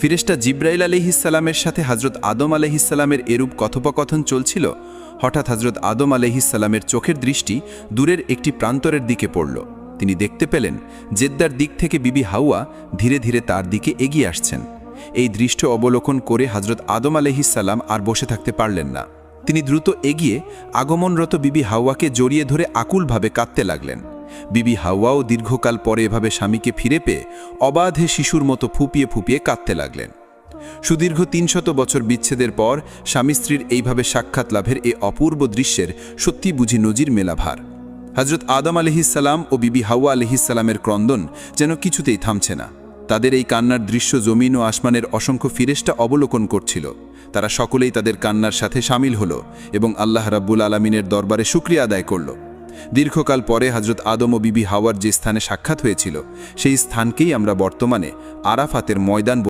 ফিরেস্টা জিব্রাইল আলহিসাল্লামের সাথে হজরত আদম আলহিসাল্লামের এরূপ কথোপকথন চলছিল, হঠাৎ হজরত আদম আলহিসাল্লামের চোখের দৃষ্টি দূরের একটি প্রান্তরের দিকে পড়ল। তিনি দেখতে পেলেন, জেদ্দার দিক থেকে বিবি হাওয়া ধীরে ধীরে তার দিকে এগিয়ে আসছেন। এই দৃশ্য অবলোকন করে হজরত আদম আলহিসাল্লাম আর বসে থাকতে পারলেন না। তিনি দ্রুত এগিয়ে আগমনরত বিবি হাওয়াকে জড়িয়ে ধরে আকুলভাবে কাঁদতে লাগলেন। বিবি হাওয়াও দীর্ঘকাল পরে এভাবে স্বামীকে ফিরে পেয়ে অবাধে শিশুর মতো ফুপিয়ে ফুপিয়ে কাঁদতে লাগলেন। সুদীর্ঘ তিনশত বছর বিচ্ছেদের পর স্বামী স্ত্রীর এইভাবে সাক্ষাৎ লাভের এ অপূর্ব দৃশ্যের সত্যি বুঝি নজির মেলাভার। হজরত আদম আলহিসাল্লাম ও বিবি হাওয়া আলহিসাল্লামের ক্রন্দন যেন কিছুতেই থামছে না। তাদের এই কান্নার দৃশ্য জমিন ও আসমানের অসংখ্য ফিরেস্টা অবলোকন করছিল। তারা সকলেই তাদের কান্নার সাথে সামিল হলো এবং আল্লাহ রাব্বুল আলমিনের দরবারে শুক্রিয়া আদায় করল। দীর্ঘকাল পরে হজরত আদম ও বিবি হাওয়ার যে স্থানে সাক্ষাৎ হয়েছিল, সেই স্থানকেই আমরা বর্তমানে আরাফাতের ময়দান